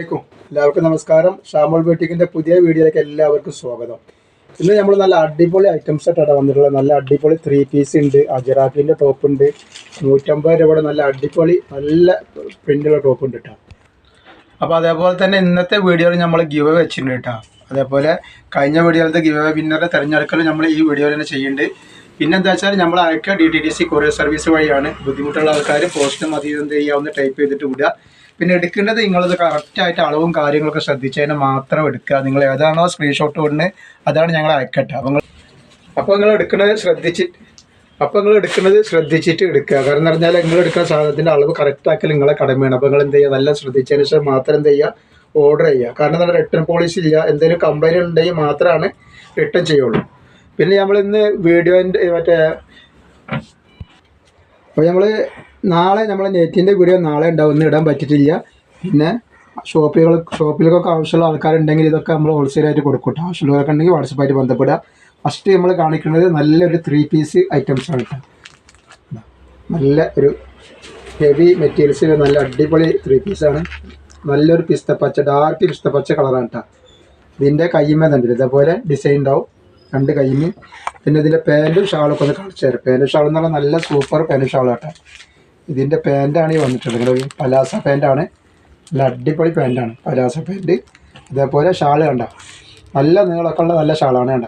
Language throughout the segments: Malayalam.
എല്ലാവർക്കും നമസ്കാരം. ഷാമോൾ ബേട്ടിക്കിന്റെ പുതിയ വീഡിയോയിലേക്ക് എല്ലാവർക്കും സ്വാഗതം. ഇന്ന് നമ്മൾ നല്ല അടിപൊളി ഐറ്റംസ് ആയിട്ടാണ് വന്നിട്ടുള്ളത്. നല്ല അടിപൊളി ത്രീ പീസ് ഉണ്ട്. അജറാക്കിന്റെ ടോപ്പ് ഉണ്ട്. നൂറ്റമ്പത് രൂപയുടെ നല്ല അടിപൊളി നല്ല പ്രിന്റുള്ള ടോപ്പ് ഉണ്ട് കേട്ടോ അപ്പോൾ അതേപോലെ തന്നെ ഇന്നത്തെ വീഡിയോയിൽ നമ്മൾ ഗിവ് വെച്ചിട്ടുണ്ട് കേട്ടോ അതേപോലെ കഴിഞ്ഞ വീഡിയോയിലത്തെ ഗിവ് വിന്നറെ തിരഞ്ഞെടുക്കൽ നമ്മൾ ഈ വീഡിയോയിൽ തന്നെ ചെയ്യുന്നുണ്ട്. പിന്നെ എന്താ വെച്ചാൽ നമ്മൾ അയക്കുക D T D C courier service വഴിയാണ്. ബുദ്ധിമുട്ടുള്ള ആൾക്കാർ പോസ്റ്റ് മതി എന്ത് ചെയ്യാവുന്ന ടൈപ്പ് ചെയ്തിട്ട് വിടുക. പിന്നെ എടുക്കേണ്ടത് നിങ്ങളത് കറക്റ്റായിട്ട് അളവും കാര്യങ്ങളൊക്കെ ശ്രദ്ധിച്ചതിന് മാത്രം എടുക്കുക. നിങ്ങൾ ഏതാണോ സ്ക്രീൻഷോട്ട് വിടുന്നത് അതാണ് ഞങ്ങൾ അയക്കട്ടെ. അപ്പം അപ്പോൾ നിങ്ങൾ എടുക്കുന്നത് ശ്രദ്ധിച്ചിട്ട് അപ്പോൾ നിങ്ങൾ എടുക്കുന്നത് ശ്രദ്ധിച്ചിട്ട് എടുക്കുക. കാരണം എന്ന് പറഞ്ഞാൽ നിങ്ങൾ എടുക്കുന്ന സാധനത്തിന്റെ അളവ് കറക്റ്റാക്കൽ നിങ്ങളെ കടമയാണ്. അപ്പോൾ നിങ്ങൾ എന്ത് ചെയ്യുക? നല്ല ശ്രദ്ധിച്ചതിന് ശേഷം മാത്രം എന്ത് ചെയ്യുക? ഓർഡർ ചെയ്യുക. കാരണം നമ്മൾ റിട്ടേൺ പോളിസി ഇല്ല. എന്തെങ്കിലും കംപ്ലൈന്റ് ഉണ്ടെങ്കിൽ മാത്രമാണ് റിട്ടേൺ ചെയ്യുള്ളൂ. പിന്നെ നമ്മൾ ഇന്ന് വീഡിയോന്റെ മറ്റേ അപ്പോൾ നമ്മൾ നാളെ നമ്മൾ നെറ്റിന്റെ വീഡിയോ നാളെ ഉണ്ടാവും. ഒന്നും ഇടാൻ പറ്റിയിട്ടില്ല. പിന്നെ ഷോപ്പുകൾ ഷോപ്പിലൊക്കെ ആവശ്യമുള്ള ആൾക്കാരുണ്ടെങ്കിൽ ഇതൊക്കെ നമ്മൾ ഹോൾസെയിലായിട്ട് കൊടുക്കും ആവശ്യമുള്ളവരൊക്കെ ഉണ്ടെങ്കിൽ വാട്സപ്പായിട്ട് ബന്ധപ്പെടുക. ഫസ്റ്റ് നമ്മൾ കാണിക്കുന്നത് നല്ലൊരു ത്രീ പീസ് ഐറ്റംസ് ആണ് നല്ല ഒരു ഹെവി മെറ്റീരിയൽസിൽ നല്ല അടിപൊളി ത്രീ പീസാണ് നല്ലൊരു പിസ്ത പച്ച ഡാർക്ക് പിസ്ത പച്ച കളറാണ് കേട്ടോ ഇതിന്റെ കയ്യുമേ തന്നെ ഇതേപോലെ ഡിസൈൻ ഉണ്ടാവും. രണ്ട് കയ്യുമേ പിന്നെ ഇതിന്റെ പാന്റും ഷാളൊക്കെ ഒന്ന് കാണിച്ചു തരാം. പാന്റും ഷാൾ എന്ന് പറഞ്ഞാൽ നല്ല സൂപ്പർ പാന്റും ഷാൾ കേട്ടോ ഇതിന്റെ പാന്റാണ് ഈ വന്നിട്ടുള്ളത്. ഒരു പലാസ പാന്റാണ് നല്ല അടിപൊളി പാന്റാണ് പലാസ പാന്റ് ഇതേപോലെ ഷാൾ കണ്ട. നല്ല നീളമൊക്കെ ഉള്ള നല്ല ഷാളാണ് കണ്ട.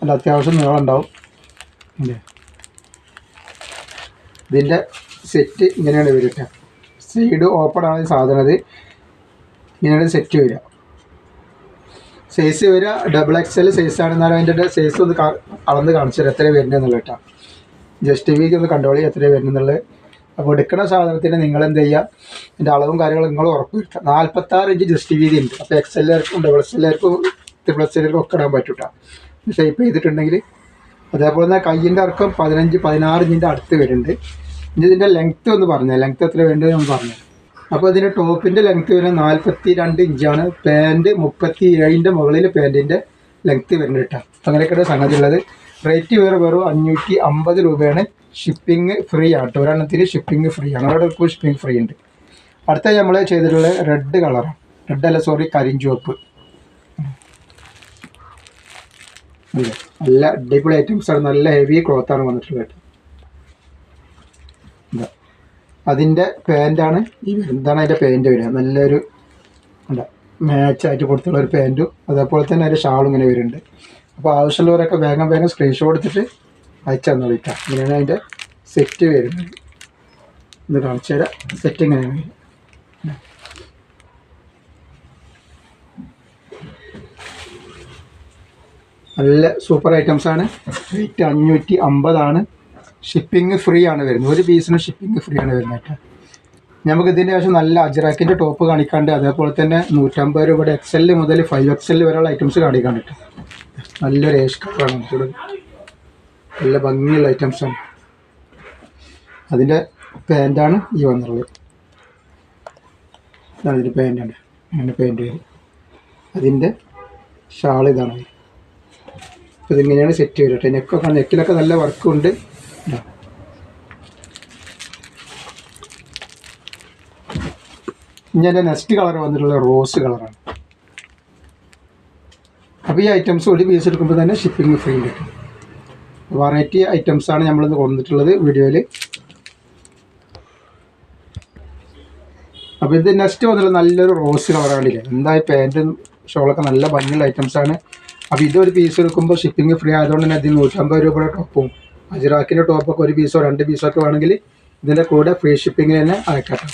നല്ല അത്യാവശ്യം നീളം ഉണ്ടാവും? ഇതിന്റെ സെറ്റ് ഇങ്ങനെയാണ് വരിക സൈഡ് ഓപ്പൺ ആണ് സാധനം ഇത്. ഇങ്ങനെയാണ് സെറ്റ് വരിക. സൈസ് വരിക. ഡബിൾ എക്സ് എൽ സൈസ് ആണെന്നാലും അതിന്റെ സൈസ് ഒന്ന് അളന്ന് കാണിച്ചു തരാം. എത്ര വരുന്നതെന്നുള്ള കേട്ടോ. ജസ്റ്റ് വീക്ക് ഒന്ന് കണ്ടോളി എത്ര വരുന്നുള്ളത് അപ്പോൾ എടുക്കുന്ന സാധനത്തിന് നിങ്ങൾ എന്ത് ചെയ്യുക അതിന്റെ അളവും കാര്യങ്ങളും നിങ്ങൾ ഉറപ്പ് വരുത്തുക. നാൽപ്പത്താറ് ഇഞ്ച് ജസ്റ്റ് വീതി ഉണ്ട്. അപ്പോൾ എക്സ് എല്ലാവർക്കും ഡബിൾ എക്സ് എല്ലാവർക്കും ട്രിപ്പിൾ എക്സ് എല്ലാവർക്കും ഒക്കെ ഇടാൻ പറ്റൂട്ടാ. ഷേപ്പ് ചെയ്തിട്ടുണ്ടെങ്കിൽ അതേപോലെ തന്നെ കയ്യിന്റെ ഇറക്കം പതിനഞ്ച് പതിനാറ് ഇഞ്ചിന്റെ അടുത്ത് വരുന്നുണ്ട്. ഇനി ഇതിന്റെ ലെങ്ത്ത് ഒന്ന് പറഞ്ഞത് ലെങ്ത്ത് എത്ര വേണ്ടത് ഞാൻ പറഞ്ഞു അപ്പോൾ ഇതിന്റെ ടോപ്പിന്റെ ലെങ്ത്ത് വരുന്നത് നാൽപ്പത്തി രണ്ട് ഇഞ്ചാണ്. പാന്റ് മുപ്പത്തി ഏഴിന്റെ മുകളിൽ പാന്റിന്റെ ലെങ്ത്ത് വരുന്നുണ്ട് കേട്ടോ അങ്ങനെയൊക്കെയാണ് സംഗതി ഉള്ളത്. റേറ്റ് വേറെ വെറും അഞ്ഞൂറ്റി അമ്പത് രൂപയാണ്. ഷിപ്പിംഗ് ഫ്രീ ആട്ടോ. ഒരെണ്ണത്തിന് ഷിപ്പിംഗ് ഫ്രീ ആണ്. അവിടെ ഇപ്പോൾ ഷിപ്പിംഗ് ഫ്രീ ഉണ്ട്. അടുത്ത നമ്മൾ ചെയ്തിട്ടുള്ള റെഡ് കളറാണ് റെഡ് അല്ല സോറി കരിഞ്ചുവപ്പ്. നല്ല അടിപൊളി ഐറ്റംസ് ആണ്. നല്ല ഹെവി ക്ലോത്ത് ആണ് വന്നിട്ടുള്ളത് അതിന്റെ പാന്റാണ് ഈ എന്താണ് അതിന്റെ പാന്റ് വരിക? നല്ലൊരു മാച്ചായിട്ട് കൊടുത്തുള്ള ഒരു പാന്റും അതേപോലെ തന്നെ അതിന്റെ ഷാളും ഇങ്ങനെ വരുന്നുണ്ട്. അപ്പോൾ ആവശ്യമുള്ളവരൊക്കെ വേഗം വേഗം സ്ക്രീൻഷോട്ട് എടുത്തിട്ട് അയച്ചു തന്നു വിളിക്കാം. ഇങ്ങനെയാണ് അതിന്റെ സെറ്റ് വരുന്നത്. ഇത് കാണിച്ചു തരാം. സെറ്റ് ഇങ്ങനെയാണ് വരിക നല്ല സൂപ്പർ ഐറ്റംസ് ആണ്. റേറ്റ് അഞ്ഞൂറ്റി അമ്പതാണ് ഷിപ്പിംഗ് ഫ്രീ ആണ് വരുന്നത്. ഒരു പീസിന് ഷിപ്പിംഗ് ഫ്രീ ആണ് വരുന്നത് കേട്ടോ. നമുക്ക് ഇതിന്റെ ആവശ്യം നല്ല അജറാക്കിന്റെ ടോപ്പ് കാണിക്കാണ്ട് അതേപോലെ തന്നെ നൂറ്റമ്പത് രൂപയുടെ എക്സ് മുതൽ ഫൈവ് എക്സ് വരെയുള്ള ഐറ്റംസ് കാണിക്കാണ്ട് കേട്ടോ. നല്ലൊരു ഏഷ് കളറാണ് നമുക്കിവിടെ നല്ല ഭംഗിയുള്ള ഐറ്റംസ് ആണ്. അതിന്റെ പാന്റാണ് ഈ വന്നിട്ടുള്ളത്. ഇതാണ് ഇതിന്റെ പാന്റാണ് അങ്ങനെ പാന്റ് വരും. അതിന്റെ ഷാൾ ഇതാണ്. അപ്പോൾ ഇതിങ്ങനെയാണ് സെറ്റ് വരിക കേട്ടോ. നെക്കൊക്കെ നെക്കിലൊക്കെ നല്ല വർക്കും ഉണ്ട്. ഇതാ. ഇനി എന്റെ നെക്സ്റ്റ് കളർ വന്നിട്ടുള്ള റോസ് കളറാണ് അപ്പോൾ ഈ ഐറ്റംസ് ഒരു പീസ് എടുക്കുമ്പോൾ തന്നെ ഷിപ്പിംഗ് ഫ്രീ ഉണ്ട് വെറൈറ്റി ഐറ്റംസാണ് നമ്മളിന്ന് കൊണ്ടുവന്നിട്ടുള്ളത് വീഡിയോയിൽ അപ്പോൾ ഇത് നെക്സ്റ്റ് വന്നിട്ട് നല്ലൊരു റോസ് കളറാണില്ലേ എന്തായാലും പാന്റും ഷോളൊക്കെ നല്ല ഭംഗിയുള്ള ഐറ്റംസ് ആണ്. അപ്പോൾ ഇതൊരു പീസ് എടുക്കുമ്പോൾ ഷിപ്പിംഗ് ഫ്രീ ആയതുകൊണ്ട് തന്നെ ഇതിന് നൂറ്റമ്പത് രൂപയുടെ ടോപ്പും അജിറാക്കിന്റെ ടോപ്പൊക്കെ ഒരു പീസോ രണ്ട് പീസോ ഒക്കെ വേണമെങ്കിൽ ഇതിന്റെ കൂടെ ഫ്രീ ഷിപ്പിംഗ് തന്നെ അയക്കട്ടെ.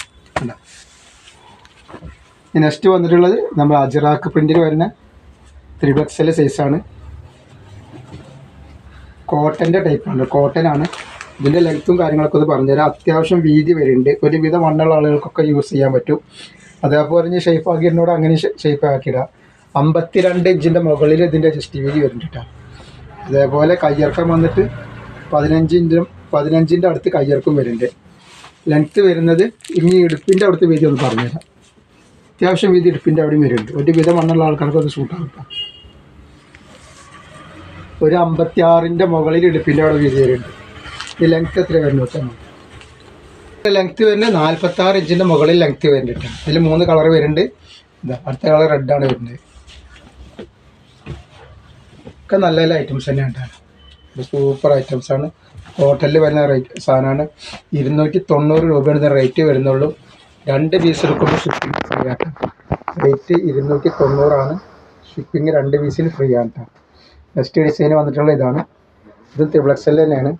നെക്സ്റ്റ് വന്നിട്ടുള്ളത് നമ്മൾ അജിറാക്ക് പ്രിന്റിൽ വരുന്ന ത്രീ എക്സൽ സൈസാണ് കോട്ടന്റെ ടൈപ്പാണ് കോട്ടൺ ആണ്. ഇതിന്റെ ലെങ്ത്തും കാര്യങ്ങളൊക്കെ ഒന്ന് പറഞ്ഞുതരാം. അത്യാവശ്യം വീതി വരുന്നുണ്ട്. ഒരുവിധം വണ്ണുള്ള ആളുകൾക്കൊക്കെ യൂസ് ചെയ്യാൻ പറ്റും. അതേപോലെ ഷേപ്പ് ഷേപ്പ് ആക്കിയിരുന്നോട് അങ്ങനെ ഷേപ്പ് ആക്കിയിടാം. അമ്പത്തിരണ്ട് ഇഞ്ചിന്റെ മുകളിൽ ഇതിന്റെ ജസ്റ്റ് വീതി വരുന്നുണ്ട് അതേപോലെ കയ്യിറക്കം വന്നിട്ട് പതിനഞ്ചിന്റെ പതിനഞ്ചിന്റെ അടുത്ത് കയ്യിറക്കം വരുന്നുണ്ട്. ലെങ്ത്ത് വരുന്നത് ഇനി ഇടുപ്പിന്റെ അടുത്ത് വീതി ഒന്ന് പറഞ്ഞുതരാം. അത്യാവശ്യം വീതി ഇടുപ്പിന്റെ അവിടെയും വരുന്നുണ്ട്. ഒരു വിധം വണ്ണുള്ള ആൾക്കാർക്ക് അത് സൂട്ടാകും ഒരു അമ്പത്തി ആറിന്റെ മുകളിൽ ഇടുപ്പിന്റെ അവിടെ വീതി വരുന്നുണ്ട്. ഈ ലെങ്ത് എത്ര വരുന്നുണ്ട് ലെങ്ത് വരുന്നത് നാൽപ്പത്തി ആറ് ഇഞ്ചിന്റെ മുകളിൽ ലെങ്ത് വരുന്നുണ്ട് അതിൽ മൂന്ന് കളർ വരുന്നുണ്ട്. ഇതാ അടുത്ത കളർ റെഡാണ് വരുന്നത്. ഒക്കെ നല്ല നല്ല ഐറ്റംസ് തന്നെയാണ് സൂപ്പർ ഐറ്റംസ് ആണ്. ഹോട്ടലിൽ വരുന്ന റേറ്റ് സാധനമാണ് ഇരുന്നൂറ്റി തൊണ്ണൂറ് രൂപയാണ് ഇതിന് റേറ്റ് വരുന്നുള്ളൂ. രണ്ട് പീസ് എടുക്കുമ്പോൾ ഷിപ്പിംഗ് ഫ്രീ ആട്ടോ റേറ്റ് ഇരുന്നൂറ്റി തൊണ്ണൂറാണ് ഷിപ്പിംഗ് രണ്ട് പീസിന് ഫ്രീ ആണ് നെക്സ്റ്റ് ഡിസൈൻ വന്നിട്ടുള്ള ഇതാണ്. ഇത് ത്രിപ്ലക്സൽ തന്നെയാണ്.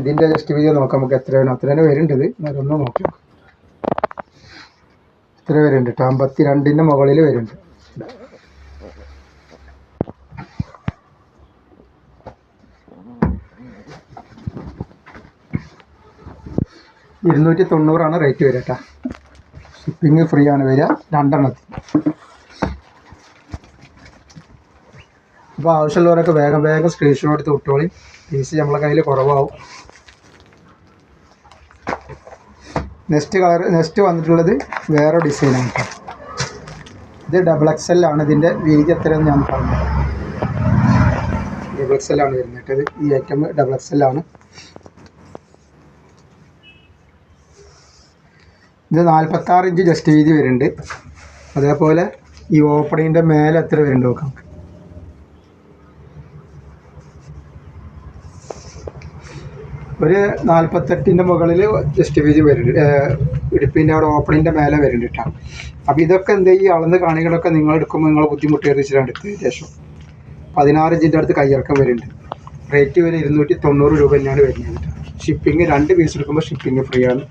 ഇതിന്റെ ജസ്റ്റ് വീഡിയോ നോക്കാം. നമുക്ക് എത്ര വേണം അത്ര തന്നെ വരുന്നുണ്ട് ഇത് ഒന്ന് നോക്കി നോക്കാം. എത്ര വരുന്നുണ്ട് കേട്ടോ അമ്പത്തി രണ്ടിന്റെ മുകളിൽ വരുന്നുണ്ട് ഇരുന്നൂറ്റി തൊണ്ണൂറാണ് റേറ്റ് വരിക കേട്ടോ ഷിപ്പിംഗ് ഫ്രീ ആണ് വരിക. രണ്ടെണ്ണത്തിൽ അപ്പോൾ ആവശ്യമുള്ളവരൊക്കെ വേഗം വേഗം സ്ക്രീൻഷോട്ട് എടുത്ത് വിട്ടോളി. പീസ് നമ്മളെ കയ്യിൽ കുറവാകും നെക്സ്റ്റ് കളർ നെക്സ്റ്റ് വന്നിട്ടുള്ളത് വേറെ ഡിസൈനാണ് ഇത് ഡബിൾ എക്സ് എൽ ആണ്. ഇതിന്റെ വീതി എത്ര എന്ന് ഞാൻ പറഞ്ഞു ഡബിൾ എക്സ് എൽ ആണ് വരുന്നത് ഈ ഐറ്റം ഡബിൾ എക്സ് എൽ ആണ്. ഇത് നാൽപ്പത്താറ് ഇഞ്ച് ജസ്റ്റ് വീതി വരുന്നുണ്ട്. അതേപോലെ ഈ ഓപ്പണിന്റെ മേലെ എത്ര വരുന്നുണ്ട് നോക്കാം. ഒരു നാൽപ്പത്തെട്ടിന്റെ മുകളിൽ ജസ്റ്റ് വീതി വരുന്നുണ്ട് ഇടുപ്പിന്റെ അവിടെ ഓപ്പണിന്റെ മേലെ വരുന്നുണ്ട് കേട്ടോ അപ്പോൾ ഇതൊക്കെ എന്താ ഈ അളന്ന് കാണികളൊക്കെ നിങ്ങൾ എടുക്കുമ്പോൾ നിങ്ങൾ ബുദ്ധിമുട്ടേറിച്ചിട്ടാണ് എടുത്തത് ശേഷം. പതിനാറ് ഇഞ്ചിന്റെ അടുത്ത് കയ്യിറക്കം വരുന്നുണ്ട് റേറ്റ് വരെ ഇരുന്നൂറ്റി തൊണ്ണൂറ് രൂപ തന്നെയാണ് വരുന്നത്. ഷിപ്പിംഗ് രണ്ട് പീസ് എടുക്കുമ്പോൾ ഷിപ്പിംഗ് ഫ്രീ ആണ്.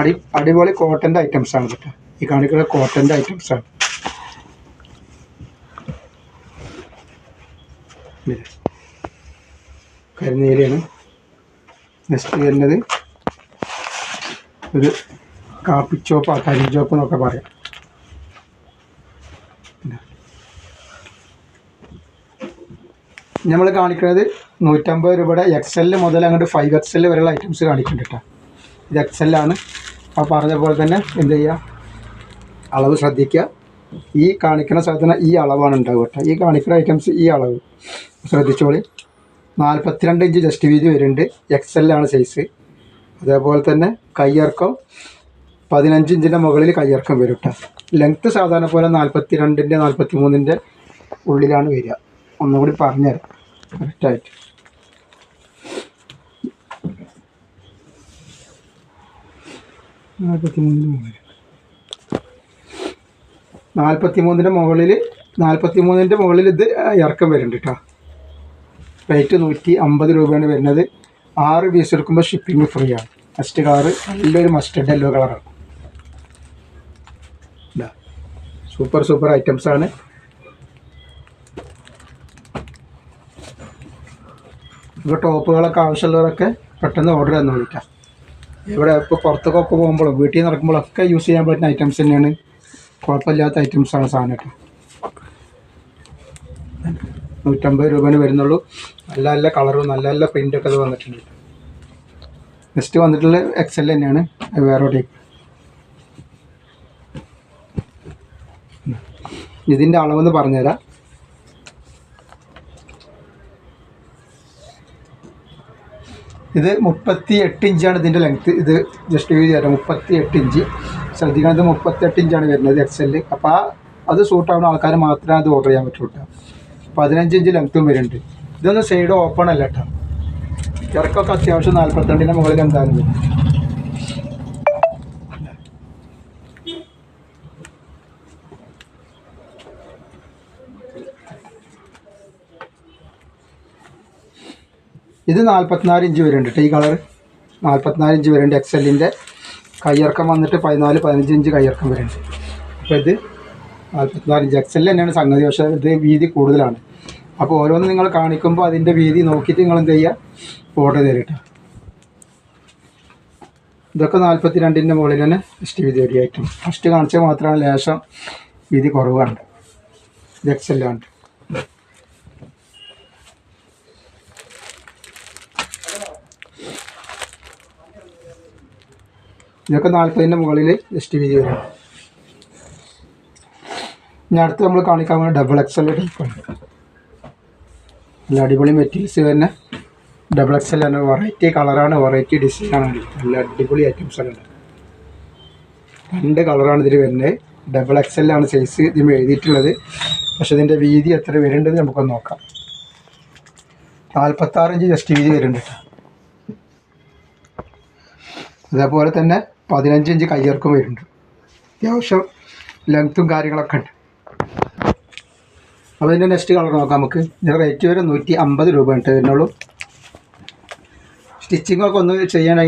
അടി അടിപൊളി കോട്ടന്റെ ഐറ്റംസ് ആണ് കേട്ടോ. ഈ കാണിക്കുന്ന കോട്ടന്റെ ഐറ്റംസ് ആണ്. കരിനീലയാണ്. നെക്സ്റ്റ് വരുന്നത് ഒരു കാപ്പിച്ചോപ്പ് കരിഞ്ചോപ്പ് എന്നൊക്കെ പറയാം. നമ്മൾ കാണിക്കുന്നത് നൂറ്റമ്പത് രൂപയുടെ എക്സ് എൽ മുതൽ അങ്ങോട്ട് ഫൈവ് എക്സ് എൽ വരെയുള്ള ഐറ്റംസ് കാണിക്കുന്നുണ്ട് കേട്ടോ ഇത് എക്സ് എല്ലാണ് ആ പറഞ്ഞ പോലെ തന്നെ എന്ത് ചെയ്യുക അളവ് ശ്രദ്ധിക്കുക. ഈ കാണിക്കുന്ന സ്ഥലത്തിന് ഈ അളവാണ് ഉണ്ടാവുക കേട്ടോ ഈ കാണിക്കുന്ന ഐറ്റംസ് ഈ അളവ് ശ്രദ്ധിച്ചോളി. നാൽപ്പത്തിരണ്ട് ഇഞ്ച് ജസ്റ്റ് വീതി വരുന്നുണ്ട്. എക്സ് ആണ് സൈസ് അതേപോലെ തന്നെ കയ്യിറക്കം പതിനഞ്ച് ഇഞ്ചിന്റെ മുകളിൽ കയ്യിറക്കം വരും കേട്ടോ ലെങ്ത്ത് സാധാരണ പോലെ നാൽപ്പത്തി രണ്ടിന്റെ നാൽപ്പത്തി മൂന്നിന്റെ ഉള്ളിലാണ് വരിക. ഒന്നുകൂടി പറഞ്ഞുതരാം. കറക്റ്റായിട്ട് നാൽപ്പത്തി മൂന്നിന്റെ മുകളിൽ. നാൽപ്പത്തി മൂന്നിന്റെ മുകളിൽ ഇത് ഇറക്കം വരുന്നുണ്ട് കേട്ടോ റേറ്റ് നൂറ്റി അമ്പത് രൂപയാണ് വരുന്നത്. ആറ് പീസ് എടുക്കുമ്പോൾ ഷിപ്പിംഗ് ഫ്രീ ആണ്. മസ്റ്റ് കളറ് നല്ലൊരു മസ്റ്റഡ് യെല്ലോ കളറാണ് സൂപ്പർ സൂപ്പർ ഐറ്റംസ് ആണ്. ഇപ്പോൾ ടോപ്പുകളൊക്കെ ആവശ്യമുള്ളവരൊക്കെ പെട്ടെന്ന് ഓർഡർ തന്നു വിളിക്കാം. ഇവിടെ ഇപ്പോൾ പുറത്തൊക്കെ പോകുമ്പോഴും വീട്ടിൽ നിന്ന് നടക്കുമ്പോഴൊക്കെ യൂസ് ചെയ്യാൻ പറ്റുന്ന ഐറ്റംസ് തന്നെയാണ്. കുഴപ്പമില്ലാത്ത ഐറ്റംസ് ആണ് സാധനം കേട്ടോ നൂറ്റമ്പത് രൂപേന് വരുന്നുള്ളൂ. നല്ല നല്ല കളറും നല്ല നല്ല പ്രിന്റൊക്കെ അത് വന്നിട്ടുണ്ട്. നെക്സ്റ്റ് വന്നിട്ടുള്ള എക്സൽ തന്നെയാണ്. വേറെ ടൈപ്പ് ഇതിന്റെ അളവെന്ന് പറഞ്ഞുതരാം. ഇത് മുപ്പത്തി എട്ട് ഇഞ്ചാണ് ഇതിന്റെ ലെങ്ത്ത് ഇത് ജസ്റ്റ് വീതി തരാം. മുപ്പത്തി എട്ട് ഇഞ്ച് ശ്രദ്ധിക്കണം ഇത് മുപ്പത്തി എട്ട് ഇഞ്ചാണ് വരുന്നത് എക്സെൽ അപ്പോൾ ആ അത് സൂട്ടാവുന്ന ആൾക്കാർ മാത്രമേ അത് ഓർഡർ ചെയ്യാൻ പറ്റുള്ളൂ പതിനഞ്ച് ഇഞ്ച് ലെങ്ത്തും വരുന്നുണ്ട്. ഇതൊന്നും സൈഡ് ഓപ്പൺ അല്ല കേട്ടോ ഇറക്കൊക്കെ അത്യാവശ്യം നാൽപ്പത്തിരണ്ടിന്റെ മുകളിൽ എന്താണ് ഇത് നാൽപ്പത്തിനാല് ഇഞ്ച് വരുന്നുണ്ട് ഈ കളർ നാൽപ്പത്തിനാല് ഇഞ്ച് വരുന്നുണ്ട് എക്സലിന്റെ കയ്യിറക്കം വന്നിട്ട് പതിനാല് പതിനഞ്ച് ഇഞ്ച് കയ്യിറക്കം വരുന്നുണ്ട്. അപ്പോൾ ഇത് നാൽപ്പത്തിനാല് ഇഞ്ച് എക്സൽ തന്നെയാണ് സംഗതി. പക്ഷേ ഇത് വീതി കൂടുതലാണ്. അപ്പോൾ ഓരോന്ന് നിങ്ങൾ കാണിക്കുമ്പോൾ അതിന്റെ വീതി നോക്കിയിട്ട് നിങ്ങൾ എന്ത് ചെയ്യുക ഓർഡർ തരും കേട്ടോ ഇതൊക്കെ നാൽപ്പത്തി രണ്ടിന്റെ മുകളിൽ തന്നെ ഫസ്റ്റ് വീതി ഐറ്റം ഫസ്റ്റ് കാണിച്ചാൽ മാത്രമാണ് ലേശം വീതി കുറവാണ്. ഇത് ഇതൊക്കെ നാൽപ്പതിന്റെ മുകളിൽ ജസ്റ്റ് വീതി വരും ഇനി അടുത്ത് നമ്മൾ കാണിക്കാൻ പോകുന്ന ഡബിൾ എക്സൽ ടൈപ്പാണ് നല്ല അടിപൊളി മെറ്റീരിയൽസ് തന്നെ. ഡബിൾ എക്സ് എൽ തന്നെ വെറൈറ്റി കളറാണ് വെറൈറ്റി ഡിസൈനാണ് നല്ല അടിപൊളി ഐറ്റംസ് ആണ്. രണ്ട് കളറാണ് ഇതിൽ വരുന്നത്. ഡബിൾ എക്സ് എല്ലാണ് സൈസ് ഇതിന് എഴുതിയിട്ടുള്ളത്. പക്ഷെ ഇതിന്റെ വീതി എത്ര വരുന്നുണ്ടെന്ന് നമുക്കൊന്ന് നോക്കാം. നാൽപ്പത്താറ് ഇഞ്ച് ജസ്റ്റ് വീതി വരുന്നുണ്ട് അതേപോലെ തന്നെ പതിനഞ്ച് ഇഞ്ച് വരുന്നുണ്ട്. അത്യാവശ്യം ലെങ്ത്തും കാര്യങ്ങളൊക്കെ ഉണ്ട്. അപ്പോൾ ഇതിന്റെ നെക്സ്റ്റ് കളർ നോക്കാം നമുക്ക്. ഇതിന്റെ റേറ്റ് വരെ നൂറ്റി അമ്പത് രൂപ ഉണ്ട് ഇതിനുള്ളൂ സ്റ്റിച്ചിങ് ഒക്കെ ഒന്ന്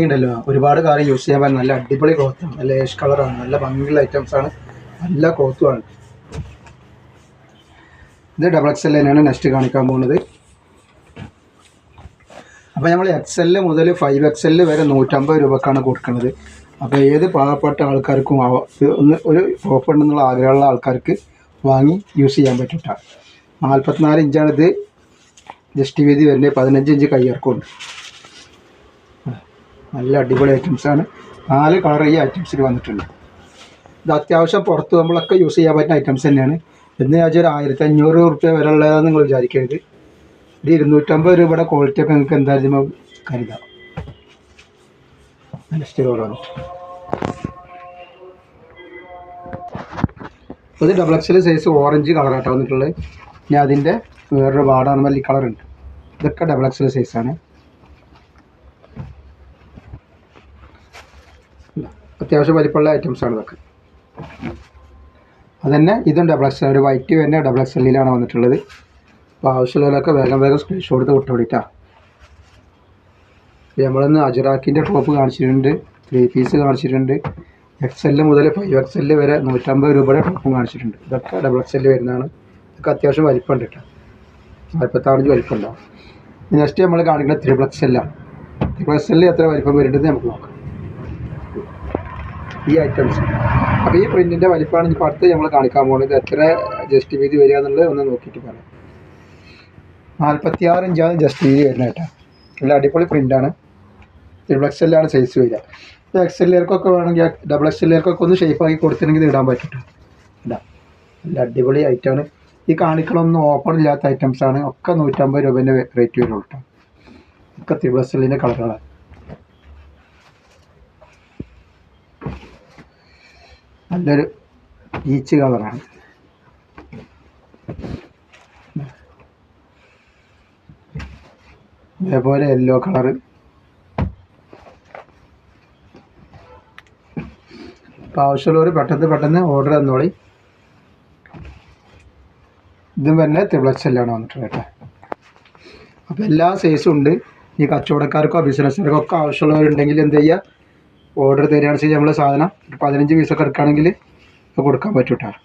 ഉണ്ടല്ലോ ഒരുപാട് കാര്യം യൂസ് ചെയ്യാൻ പറ്റും. നല്ല അടിപൊളി ക്ലോത്താണ് നല്ല ഏഷ് കളറാണ് നല്ല ഭംഗിയുള്ള ഐറ്റംസ് ആണ്. നല്ല ക്ലോത്തുമാണ് ഇത് ഡബിൾ എക്സ് എൽ തന്നെയാണ് നെക്സ്റ്റ് കാണിക്കാൻ പോകുന്നത്. അപ്പോൾ നമ്മൾ എക്സ് എൽ മുതൽ ഫൈവ് എക്സ് എൽ വരെ നൂറ്റമ്പത് രൂപക്കാണ് കൊടുക്കുന്നത്. അപ്പോൾ ഏത് പാവപ്പെട്ട ആൾക്കാർക്കും ഒന്ന് ഒരു ഓഫർ ഉണ്ടെന്നുള്ള ആഗ്രഹമുള്ള ആൾക്കാർക്ക് വാങ്ങി യൂസ് ചെയ്യാൻ പറ്റൂട്ട. നാൽപ്പത്തിനാല് ഇഞ്ചാണ് ഇത്. ജസ്റ്റ് വീതി വരുന്നത് പതിനഞ്ച് ഇഞ്ച് കയ്യിറക്കമുണ്ട് നല്ല അടിപൊളി ഐറ്റംസ് ആണ്. നാല് കളർ ഈ ഐറ്റംസിൽ വന്നിട്ടുണ്ട്. ഇത് അത്യാവശ്യം പുറത്ത് നമ്മളൊക്കെ യൂസ് ചെയ്യാൻ പറ്റുന്ന ഐറ്റംസ് തന്നെയാണ്. എന്ന് വെച്ചാൽ ഒരു ആയിരത്തി അഞ്ഞൂറ് റുപ്യ വില ഉള്ളതെന്ന് നിങ്ങൾ വിചാരിക്കരുത്. ഒരു ഇരുന്നൂറ്റമ്പത് രൂപയുടെ ക്വാളിറ്റി ഒക്കെ നിങ്ങൾക്ക് എന്തായാലും കരുതാം. നല്ല കളറാണ് ഇത് ഡബിൾ എക്സൽ സൈസ് ഓറഞ്ച് കളറാട്ടോ വന്നിട്ടുള്ളത്. ഇനി അതിന്റെ വേറൊരു കളർ ഉണ്ട്. ഇതൊക്കെ ഡബിൾ എക്സൽ സൈസാണ് അത്യാവശ്യം വലിപ്പമുള്ള ഐറ്റംസ് ആണ് ഇതൊക്കെ. അതന്നെ ഇതും ഡബിൾ എക്സൽ ഒരു വൈറ്റ് തന്നെ ഡബിൾ എക്സ് എല്ലിലാണ് വന്നിട്ടുള്ളത്. അപ്പോൾ ആവശ്യമുള്ളവരൊക്കെ വേഗം വേഗം സ്ക്രീൻഷോട്ട് എടുത്ത് വിട്ടുപിടിട്ടാ നമ്മളിന്ന് അജറാക്കിന്റെ ടോപ്പ് കാണിച്ചിട്ടുണ്ട് ത്രീ പീസ് കാണിച്ചിട്ടുണ്ട്. എക്സ് എൽ മുതൽ ഫൈവ് എക്സ് എൽ വരെ നൂറ്റമ്പത് രൂപയുടെ ടോപ്പും കാണിച്ചിട്ടുണ്ട്. ഇതൊക്കെ ഡബിൾ എക്സ് എൽ വരുന്നതാണ്. ഇതൊക്കെ അത്യാവശ്യം വലിപ്പമുണ്ട് കേട്ടോ. നാൽപ്പത്താറഞ്ച് വലിപ്പമുണ്ടാവും നെക്സ്റ്റ് നമ്മൾ കാണിക്കുന്നത് ത്രിബിൾ എക്സ് എല്ലാണ് ത്രിബിൾ എക്സ് എല്ലിൽ എത്ര വലിപ്പം വരുന്നുണ്ടെന്ന് നമുക്ക് നോക്കാം. ഈ ഐറ്റംസ് അപ്പോൾ ഈ പ്രിന്റിന്റെ വലിപ്പമാണ് ഇപ്പോൾ അടുത്ത് നമ്മൾ കാണിക്കാൻ പോകുന്നത്. എത്ര ജസ്റ്റ് വീതി വരിക എന്നുള്ളത് ഒന്ന് നോക്കിയിട്ട് പറയാം. നാൽപ്പത്തിയാറ് ഇഞ്ചാണ് ജസ്റ്റ് വീതി വരുന്നത് കേട്ടോ. നല്ല അടിപൊളി പ്രിന്റാണ് ത്രിബിൾ എക്സ് എല്ലാണ് സൈസ് വരിക. ഇപ്പോൾ എൽ എല്ലുകാർക്കൊക്കെ വേണമെങ്കിൽ ഡബിൾ എക്സ് എൽ എല്ലുകാർക്കൊക്കെ ഒന്ന് ഷേപ്പ് ആക്കി കൊടുത്തിട്ടുണ്ടെങ്കിൽ ഇടാൻ പറ്റും കേട്ടോ ഇടാം നല്ല അടിപൊളി ഐറ്റമാണ് ഈ കാണിക്കണമൊന്നും ഓപ്പൺ ഇല്ലാത്ത ഐറ്റംസ് ആണ്. ഒക്കെ നൂറ്റമ്പത് രൂപേന്റെ റേറ്റ് വരുള്ളൂ കേട്ടോ. ഒക്കെ ത്രിബിൾ എസ് എല്ലിന്റെ കളറുകളാണ് നല്ലൊരു ഈച്ച് കളറാണ്. അതേപോലെ യെല്ലോ കളറ് അപ്പോൾ ആവശ്യമുള്ളവർ പെട്ടെന്ന് പെട്ടെന്ന് ഓർഡർ തന്നോളി. ഇതും ത്രിപ്ലക്സ് എല്ലാണ് വന്നിട്ടുള്ളത് കേട്ടോ. അപ്പോൾ എല്ലാ സൈസും ഉണ്ട്. ഈ കച്ചവടക്കാർക്കോ ബിസിനസ്സുകാർക്കോ ഒക്കെ ആവശ്യമുള്ളവരുണ്ടെങ്കിൽ എന്ത് ചെയ്യുക ഓർഡർ തരികയാണെന്ന് വെച്ചാൽ നമ്മൾ സാധനം ഒരു പതിനഞ്ച് പീസൊക്കെ എടുക്കുകയാണെങ്കിൽ കൊടുക്കാൻ പറ്റും കേട്ടോ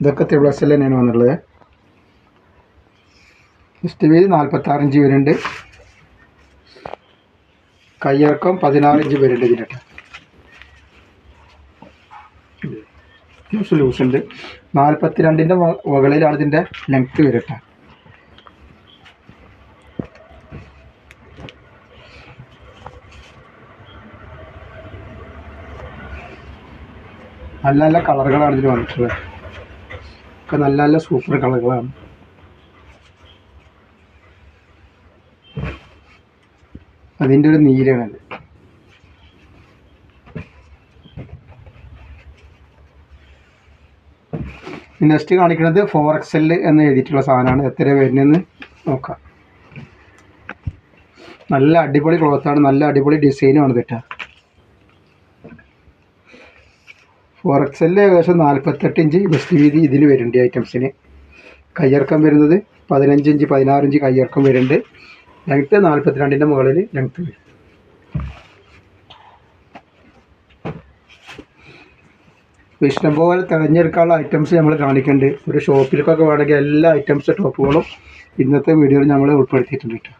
ഇതൊക്കെ എൽ തന്നെയാണ് വന്നിട്ടുള്ളത്. ജസ്റ്റ് വീതി നാൽപ്പത്താറ് ഇഞ്ച് വരുന്നുണ്ട്. കയ്യിറക്കം പതിനാറ് ഇഞ്ച് വരുന്നുണ്ട് ഇതിനൊക്കെ ലൂസ് ഉണ്ട്. നാൽപ്പത്തി രണ്ടിന്റെ മുകളിലാണ് ഇതിന്റെ ലെങ്ത്ത് വരട്ടെ. നല്ല നല്ല കളറുകളാണ് ഇതിന് വന്നിട്ടുള്ളത്. ഒക്കെ നല്ല നല്ല സൂപ്പർ കളറുകളാണ്. അതിന്റെ ഒരു നീരാണത് നെക്സ്റ്റ് കാണിക്കുന്നത് ഫോർ എക്സ് എൽ എന്ന് എഴുതിയിട്ടുള്ള സാധനമാണ്. എത്ര വരുന്നതെന്ന് നോക്കാം. നല്ല അടിപൊളി ക്ലോത്താണ് നല്ല അടിപൊളി ഡിസൈനുമാണ് കേട്ടോ. ഫോർ എക്സ് എൽ ഏകദേശം നാൽപ്പത്തെട്ട് ഇഞ്ച് ബെസ്റ്റ് വീതി ഇതിന് വരുന്നുണ്ട് ഐറ്റംസിന് കയ്യിറക്കം വരുന്നത് പതിനഞ്ച് ഇഞ്ച് പതിനാറ് ഇഞ്ച് കയ്യിറക്കം വരുന്നുണ്ട്. ലെങ്ത്ത് നാൽപ്പത്തിരണ്ടിന്റെ മുകളിൽ ലെങ്ത്ത് വരും ഇഷ്ടംപോലെ തിരഞ്ഞെടുക്കാനുള്ള ഐറ്റംസ് നമ്മൾ കാണിക്കുന്നുണ്ട് ഒരു ഷോപ്പിലേക്കൊക്കെ വേണമെങ്കിൽ എല്ലാ ഐറ്റംസ് ടോപ്പുകളും ഇന്നത്തെ വീഡിയോയിൽ നമ്മൾ ഉൾപ്പെടുത്തിയിട്ടുണ്ട് കേട്ടോ.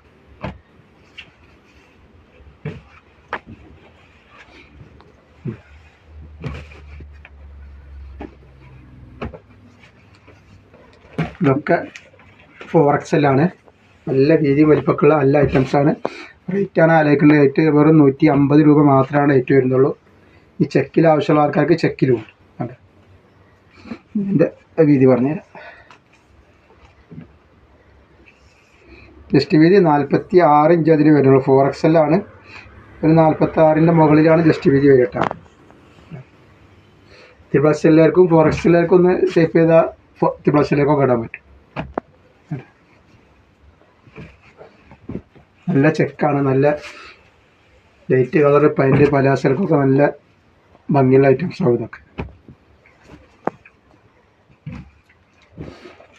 ഇതൊക്കെ ഫോർ എക്സലാണ് നല്ല വീതി വലിപ്പമൊക്കെയുള്ള നല്ല ഐറ്റംസാണ് റേറ്റാണ് ആലോചിക്കുന്നത് റേറ്റ് വെറും നൂറ്റി അമ്പത് രൂപ മാത്രമാണ് റേറ്റ് വരുന്നുള്ളൂ. ഈ ചെക്കിൽ ആവശ്യമുള്ള ആൾക്കാർക്ക് ചെക്കിലും ഉണ്ട്. കണ്ടോ? ഇതിന്റെ വീതി പറഞ്ഞുതരാം. ജസ്റ്റ് വീതി നാൽപ്പത്തി ആറ് ഇഞ്ച് അതിന് വരുന്നുള്ളൂ. ഫോർ എക്സലാണ് ഒരു നാൽപ്പത്തി ആറിന്റെ മുകളിലാണ് ജസ്റ്റ് വീതി വരിക കേട്ടോ. ത്രിപ്ലസ് എല്ലാവർക്കും ഫോർ എക്സ് എല്ലാവർക്കും ഒന്ന് സേഫ് ചെയ്താൽ ത്രിപ്ലസ് എല്ലാവർക്കും കിടാൻ പറ്റും. നല്ല ചെക്കാണ് നല്ല ലൈറ്റ് കളർ പല പലാസർക്കൊക്കെ നല്ല ഭംഗിയുള്ള ഐറ്റംസ് ആവും ഇതൊക്കെ.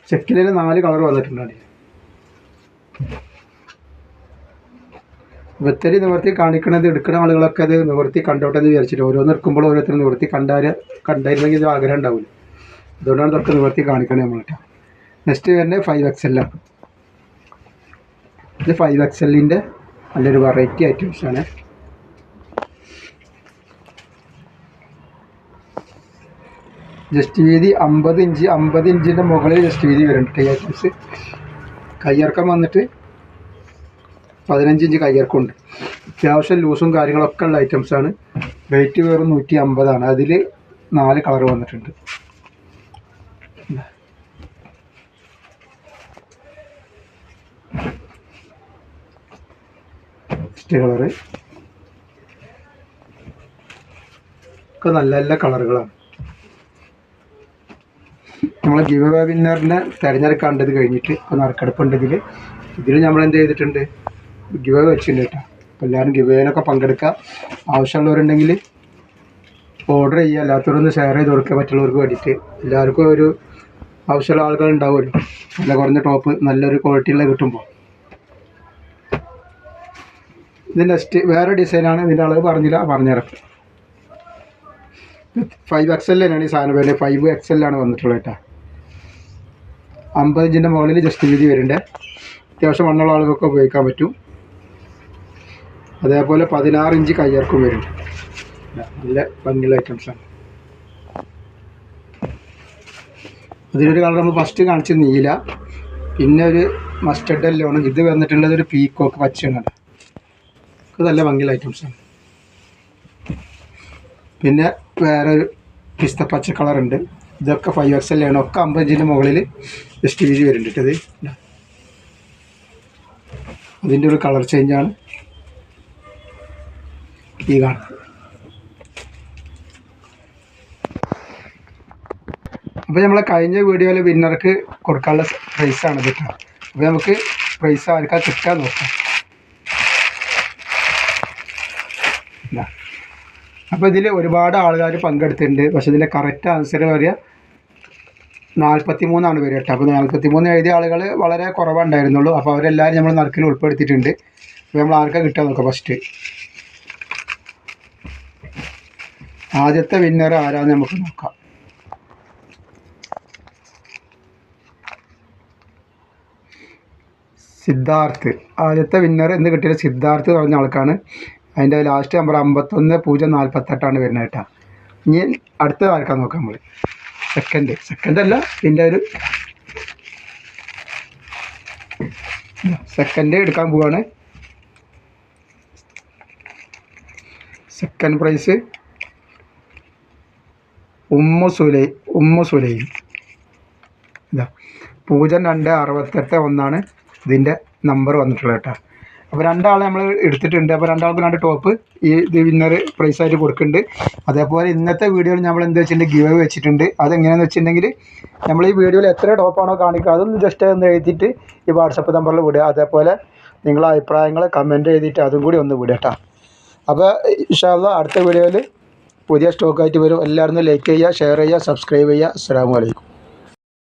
ചെക്കിൽ നാല് കളർ വന്നിട്ടുണ്ട് അതിൽ ബത്തരി നിവർത്തി കാണിക്കണത് എടുക്കുന്ന ആളുകളൊക്കെ അത് നിവർത്തി കണ്ടോട്ടെ എന്ന് വിചാരിച്ചിട്ട് ഓരോന്ന് എടുക്കുമ്പോൾ ഓരോരുത്തർ നിവർത്തി കണ്ടാൽ കണ്ടായിരുന്നെങ്കിൽ ഇത് ആഗ്രഹം ഉണ്ടാവില്ല അതുകൊണ്ടാണ് ഇതൊക്കെ നിവർത്തി കാണിക്കണത് നമ്മളിട്ട് നെക്സ്റ്റ് വരുന്നത് ഫൈവ് എക്സ് എല്ലാണ് ഇത് ഫൈവ് എക്സ് എല്ലിന്റെ നല്ലൊരു വെറൈറ്റി ഐറ്റംസ് ആണ്. ജസ്റ്റ് വീതി അമ്പത് ഇഞ്ച് അമ്പത് ഇഞ്ചിന്റെ മുകളിൽ ജസ്റ്റ് വീതി വരുന്നുണ്ട് കൈ ഐറ്റംസ് കയ്യിറക്കം വന്നിട്ട് പതിനഞ്ച് ഇഞ്ച് കയ്യിറക്കമുണ്ട് അത്യാവശ്യം ലൂസും കാര്യങ്ങളൊക്കെ ഉള്ള ഐറ്റംസ് ആണ്. റേറ്റ് വെറും നൂറ്റി അമ്പതാണ്. അതിൽ നാല് കളർ വന്നിട്ടുണ്ട്. First colour. ഒക്കെ നല്ല നല്ല കളറുകളാണ്. നമ്മൾ ഗിവ് അവേ വിന്നറിനെ തിരഞ്ഞെടുക്കേണ്ടത് കഴിഞ്ഞിട്ട് ഇപ്പോൾ നറുക്കെടുപ്പുണ്ടെങ്കിൽ ഇതിൽ നമ്മൾ എന്ത് ചെയ്തിട്ടുണ്ട്? ഗിവ് വെച്ചിട്ടുണ്ട് കേട്ടോ. അപ്പോൾ എല്ലാവരും ഗിവ് അവേയിലൊക്കെ പങ്കെടുക്കുക ആവശ്യമുള്ളവരുണ്ടെങ്കിൽ ഓർഡർ ചെയ്യുക. അല്ലാത്തവരൊന്ന് ഷെയർ ചെയ്ത് കൊടുക്കുക. മറ്റുള്ളവർക്ക് വേണ്ടിയിട്ട്. എല്ലാവർക്കും ഒരു ആവശ്യമുള്ള ആളുകൾ ഉണ്ടാവുമല്ലോ. നല്ല കുറഞ്ഞ ടോപ്പ് നല്ലൊരു ക്വാളിറ്റിയുള്ള കിട്ടുമ്പോൾ ഇത് നെക്സ്റ്റ് വേറെ ഡിസൈനാണ് ഇതിന്റെ അളവ് പറഞ്ഞില്ല പറഞ്ഞുതരാം. ഫൈവ് എക്സ് എൽ തന്നെയാണ് ഈ സാധനം വരുന്നത്. ഫൈവ് എക്സ് എല്ലാണ് വന്നിട്ടുള്ളത് കേട്ടോ. അമ്പത് ഇഞ്ചിന്റെ മുകളിൽ ജസ്റ്റ് വീതി വരുന്നുണ്ട്. അത്യാവശ്യം മണ്ണുള്ള ആളുകൾക്ക് ഉപയോഗിക്കാൻ പറ്റും. അതേപോലെ പതിനാറ് ഇഞ്ച് കയ്യിറക്കും വരുന്നുണ്ട്. നല്ല ഭംഗിയുള്ള ഐറ്റംസാണ് അതിലൊരു കളർ നമ്മൾ ഫസ്റ്റ് കാണിച്ചത് നീല. പിന്നെ ഒരു മസ്റ്റർഡ് എല്ലോണ് ഇത് വന്നിട്ടുള്ളത് ഒരു പീക്കോക്ക് പച്ചയാണ്. ഇത് നല്ല ഭംഗിയുള്ള ഐറ്റംസാണ് പിന്നെ വേറെ ഒരു പിസ്ത പച്ച കളറുണ്ട് ഇതൊക്കെ ഫൈവ് എക്സ് എല്ലാണ് ഒക്കെ മുകളിൽ എസ് മുകളിൽ വി ജി വരുന്നുണ്ട് ഇത്. അതിന്റെ ഒരു കളർ ചേഞ്ചാണ് ഈ കാണുന്നത്. അപ്പോൾ നമ്മളെ കഴിഞ്ഞ വീഡിയോയിൽ വിന്നർക്ക് കൊടുക്കാനുള്ള പ്രൈസാണ് കിട്ടുക കേട്ടോ. അപ്പോൾ നമുക്ക് പ്രൈസ് ആർക്കാ കിട്ടാൻ നോക്കാം. അപ്പോൾ ഇതിൽ ഒരുപാട് ആൾക്കാർ പങ്കെടുത്തിട്ടുണ്ട്. പക്ഷേ ഇതിന്റെ കറക്റ്റ് ആൻസർ പറയുക നാൽപ്പത്തി മൂന്നാണ് പേര് കേട്ടോ. അപ്പോൾ നാൽപ്പത്തി മൂന്ന് എഴുതിയ ആളുകൾ വളരെ കുറവുണ്ടായിരുന്നുള്ളൂ. അപ്പോൾ അവരെല്ലാവരും നമ്മൾ നറുക്കിൽ ഉൾപ്പെടുത്തിയിട്ടുണ്ട്. അപ്പോൾ നമ്മൾ ആർക്കാ കിട്ടാൻ നോക്കാം ഫസ്റ്റ് ആദ്യത്തെ വിന്നർ ആരാന്ന് നമുക്ക് നോക്കാം. സിദ്ധാർത്ഥ്. ആദ്യത്തെ വിന്നർ എന്ന് കിട്ടിയത് സിദ്ധാർത്ഥ് പറഞ്ഞ ആൾക്കാണ്. അതിന്റെ ലാസ്റ്റ് നമ്പർ അമ്പത്തൊന്ന് പൂജ്യം നാൽപ്പത്തെട്ടാണ് വരുന്നത് കേട്ടോ. ഇനി അടുത്ത ആർക്കാൻ നോക്കാം നമ്മൾ സെക്കൻഡ് സെക്കൻഡ് അല്ല ഇതിന്റെ ഒരു സെക്കൻഡ് എടുക്കാൻ പോവാണ്. Second prize Ummu Sulai Ummu Sulai. ഇതാ. പൂജ്യം രണ്ട് അറുപത്തെട്ട് ഒന്നാണ് ഇതിന്റെ നമ്പർ വന്നിട്ടുള്ളത് കേട്ടോ. അപ്പോൾ രണ്ടാളെ നമ്മൾ എടുത്തിട്ടുണ്ട്. അപ്പോൾ രണ്ടാൾക്കും രണ്ട് ടോപ്പ് ഈ ഇത് വിന്നർ പ്രൈസായിട്ട് കൊടുക്കുന്നുണ്ട്. അതേപോലെ ഇന്നത്തെ വീഡിയോയിൽ നമ്മൾ എന്താ വെച്ചിട്ടുണ്ടെങ്കിൽ ഗിവ് വെച്ചിട്ടുണ്ട്. അതെങ്ങനെയാണെന്ന് വെച്ചിട്ടുണ്ടെങ്കിൽ നമ്മൾ ഈ വീഡിയോയിൽ എത്ര ടോപ്പാണോ കാണിക്കുക അതൊന്ന് ജസ്റ്റ് ഒന്ന് എഴുതിയിട്ട് ഈ വാട്സപ്പ് നമ്പറിൽ വിടുക. അതേപോലെ നിങ്ങളുടെ അഭിപ്രായങ്ങൾ കമന്റ് ചെയ്തിട്ട് അതും കൂടി ഒന്ന് വിടുക കേട്ടോ അപ്പോൾ ഇൻഷാല്ല അടുത്ത വീഡിയോയിൽ പുതിയ സ്റ്റോക്കായിട്ട് വരും. എല്ലാവരും ലൈക്ക് ചെയ്യുക ഷെയർ ചെയ്യുക സബ്സ്ക്രൈബ് ചെയ്യുക. അസ്സാം വലൈക്കും